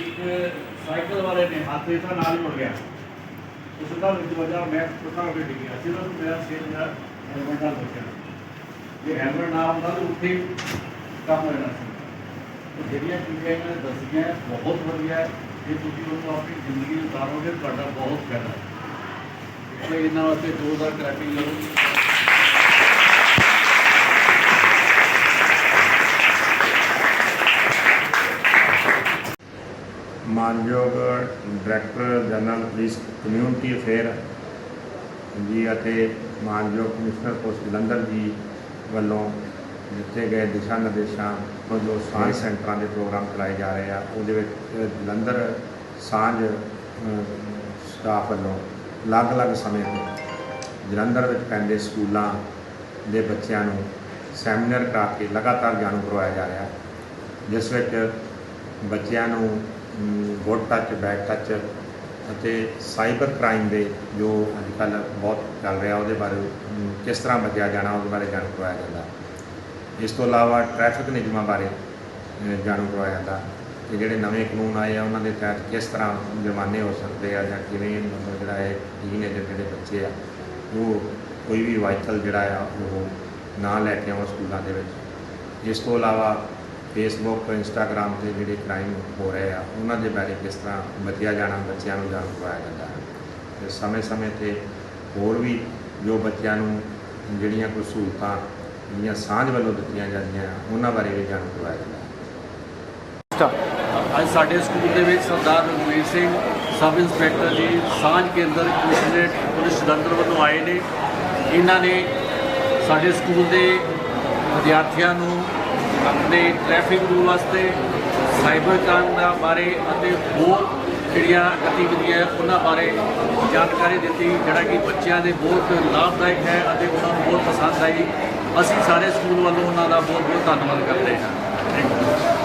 ਇੱਕ ਸਾਈਕਲ ਵਾਲੇ ਨੇ ਹੱਥ ਇਸ ਨਾਲ ਹੀ ਮੁੜ ਗਿਆ। ਉਸ ਦਾ ਵਿੱਚ ਵਜਾ ਮੈਂ ਟੁੱਟਾ ਹੋ ਕੇ ਡਿੱਗਿਆ। ਸਿਰ ਨੂੰ ਮੇਰਾ ਸਿਰ ਦਾ ਹੈਲਮਟ ਨਾਲ ਲੱਗਿਆ ਜੇ ਹੈਲਮਟ ਨਾ ਹੁੰਦਾ ਤਾਂ ਉੱਥੇ ਕੰਮ ਹੋ ਸੀ। ਤੇ ਜਿਹੜੀਆਂ ਚੀਜ਼ਾਂ ਇਹਨਾਂ ਨੇ ਦੱਸੀਆਂ ਬਹੁਤ ਵਧੀਆ ਜੇ ਤੁਸੀਂ ਉਹਨੂੰ ਆਪਣੀ ਜ਼ਿੰਦਗੀ ਉਤਾਰੋਗੇ, ਤੁਹਾਡਾ ਬਹੁਤ ਫਾਇਦਾ ਹੈ। ਇਹਨਾਂ ਵਾਸਤੇ ਜ਼ੋਰਦਾਰ ਕਰਾਟਿੰਗ ਕਰੋ ਮਾਨਯੋਗ director general police community affair ji ਅਤੇ ਮਾਨਯੋਗ ਕਮਿਸ਼ਨਰ ਪੁਲਿਸ ਜਲੰਧਰ ਜੀ ਵੱਲੋਂ ਦਿੱਤੇ ਗਏ ਦਿਸ਼ਾ ਨਿਰਦੇਸ਼ਾਂ ਤੋਂ ਜੋ ਸਾਂਝ ਸੈਂਟਰਾਂ ਦੇ ਪ੍ਰੋਗਰਾਮ ਚਲਾਏ ਜਾ ਰਹੇ ਆ, ਉਹਦੇ ਵਿੱਚ ਜਲੰਧਰ ਸਾਂਝ ਸਟਾਫ ਵੱਲੋਂ ਅਲੱਗ-ਅਲੱਗ ਸਮੇਂ ਤੋਂ ਜਲੰਧਰ ਵਿੱਚ ਪੈਂਦੇ ਸਕੂਲਾਂ ਦੇ ਬੱਚਿਆਂ ਨੂੰ ਸੈਮੀਨਾਰ ਕਰਾ ਕੇ ਲਗਾਤਾਰ ਜਾਣੂ ਕਰਵਾਇਆ ਜਾ ਰਿਹਾ, ਜਿਸ ਵਿੱਚ ਬੱਚਿਆਂ ਨੂੰ ਗੁੱਡ ਟੱਚ ਬੈਡ ਟੱਚ ਅਤੇ ਸਾਈਬਰ ਕ੍ਰਾਈਮ ਦੇ ਜੋ ਅੱਜ ਕੱਲ੍ਹ ਬਹੁਤ ਚੱਲ ਰਿਹਾ, ਉਹਦੇ ਬਾਰੇ ਕਿਸ ਤਰ੍ਹਾਂ ਬਚਿਆ ਜਾਣਾ, ਉਹਦੇ ਬਾਰੇ ਜਾਣੂ ਕਰਵਾਇਆ ਜਾਂਦਾ। ਇਸ ਤੋਂ ਇਲਾਵਾ ਟ੍ਰੈਫਿਕ ਨਿਯਮਾਂ ਬਾਰੇ ਜਾਣੂ ਕਰਵਾਇਆ ਜਾਂਦਾ ਕਿ ਜਿਹੜੇ ਨਵੇਂ ਕਾਨੂੰਨ ਆਏ ਆ, ਉਹਨਾਂ ਦੇ ਤਹਿਤ ਕਿਸ ਤਰ੍ਹਾਂ ਜੁਰਮਾਨੇ ਹੋ ਸਕਦੇ ਆ ਜਾਂ ਕਿਵੇਂ ਮਤਲਬ ਜਿਹੜਾ ਹੈ ਟੀਨੇਜਰ ਜਿਹੜੇ ਬੱਚੇ ਆ, ਉਹ ਕੋਈ ਵੀ ਵਾਈਕਲ ਜਿਹੜਾ ਆ, ਉਹ ਨਾ ਲੈ ਕੇ ਆਉਣ ਸਕੂਲਾਂ ਦੇ ਵਿੱਚ। ਇਸ ਤੋਂ ਇਲਾਵਾ ਫੇਸਬੁੱਕ ਇੰਸਟਾਗ੍ਰਾਮ ਤੇ ਜਿਹੜੇ ਕ੍ਰਾਈਮ ਹੋ ਰਹੇ ਆ, ਉਹਨਾਂ ਦੇ ਬਾਰੇ ਕਿਸ ਤਰ੍ਹਾਂ ਬਚਿਆ ਜਾਣਾ, ਬੱਚਿਆਂ ਨੂੰ ਜਾਣੂ ਕਰਵਾਇਆ ਜਾਂਦਾ ਹੈ? ਤੇ ਸਮੇਂ-ਸਮੇਂ ਤੇ ਹੋਰ ਵੀ ਜੋ ਬੱਚਿਆਂ ਨੂੰ ਜਿਹੜੀਆਂ ਕੋਈ ਸਹੂਲਤਾਂ ਜਿਹੜੀਆਂ ਸਾਂਝ ਵੱਲੋਂ ਦਿੱਤੀਆਂ ਜਾਂਦੀਆਂ, ਉਹਨਾਂ ਬਾਰੇ ਵੀ ਜਾਣੂ ਕਰਵਾਇਆ ਜਾਂਦਾ ਹੈ। ਅੱਜ ਸਾਡੇ ਸਕੂਲ ਦੇ ਵਿੱਚ ਸਰਦਾਰ ਰਘਵੀਰ ਸਿੰਘ, ਸਬ ਇੰਸਪੈਕਟਰ ਜੀ, ਸਾਂਝ ਕੇਂਦਰ ਕਮਿਸ਼ਨਰੇਟ ਪੁਲਿਸ ਜਲੰਧਰ ਵੱਲੋਂ ਆਏ ਨੇ। ਇਹਨਾਂ ਨੇ ਸਾਡੇ ਸਕੂਲ ਦੇ ਵਿਦਿਆਰਥੀਆਂ ਨੂੰ ਆਪਣੇ ਟ੍ਰੈਫਿਕ ਰੂਲ ਵਾਸਤੇ ਸਾਈਬਰ ਕ੍ਰਾਈਮ ਦਾ ਬਾਰੇ ਅਤੇ ਹੋਰ ਜਿਹੜੀਆਂ ਗਤੀਵਿਧੀਆਂ ਉਹਨਾਂ ਬਾਰੇ ਜਾਣਕਾਰੀ ਦਿੱਤੀ, ਜਿਹੜਾ ਕਿ ਬੱਚਿਆਂ ਦੇ ਬਹੁਤ ਲਾਭਦਾਇਕ ਹੈ ਅਤੇ ਉਹਨਾਂ ਨੂੰ ਬਹੁਤ ਪਸੰਦ ਆਈ। ਅਸੀਂ ਸਾਰੇ ਸਕੂਲ ਵੱਲੋਂ ਉਹਨਾਂ ਦਾ ਬਹੁਤ ਬਹੁਤ ਧੰਨਵਾਦ ਕਰਦੇ ਹਾਂ। Thank you